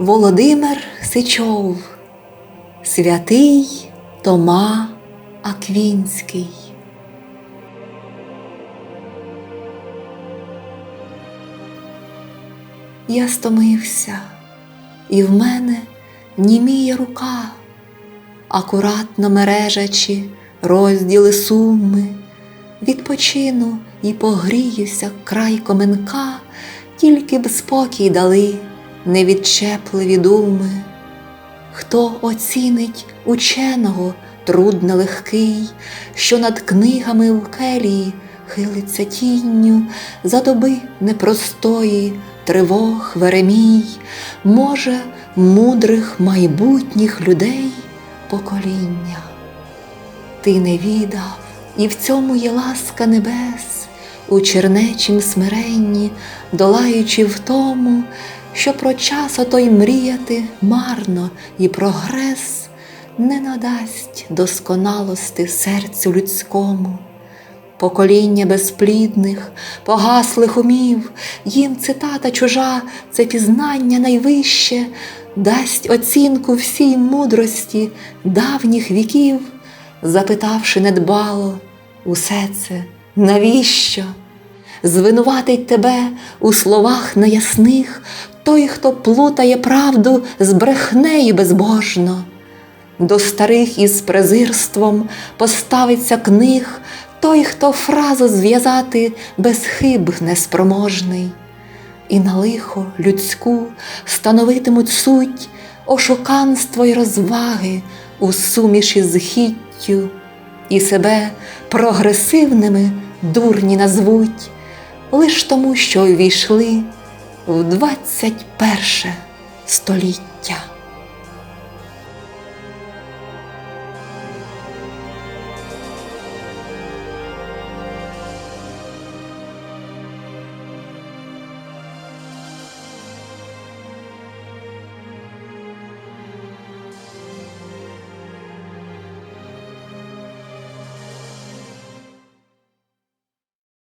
Володимир Сичов, святий Тома Аквінський. Я стомився, і в мене німіє рука, акуратно мережачи розділи суми, відпочину і погріюся край коменка, тільки б спокій дали невідчепливі думи. Хто оцінить ученого труд нелегкий, що над книгами в келії хилиться тінню за доби непростої, тривог Веремій, може, мудрих майбутніх людей покоління. Ти не відав, і в цьому є ласка небес, у чернечім смиренні, долаючи в тому, що про час отой мріяти марно і прогрес не надасть досконалости серцю людському. Покоління безплідних, погаслих умів, їм цитата чужа, це пізнання найвище, дасть оцінку всій мудрості давніх віків, запитавши недбало усе це, навіщо? Звинуватить тебе у словах неясних той, хто плутає правду з брехнею безбожно. До старих із презирством поставиться книг той, хто фразу зв'язати без хиб неспроможний, і на лихо людську становитимуть суть ошуканство й розваги у суміші з хіттю, і себе прогресивними дурні назвуть, лиш тому, що увійшли в двадцять перше століття.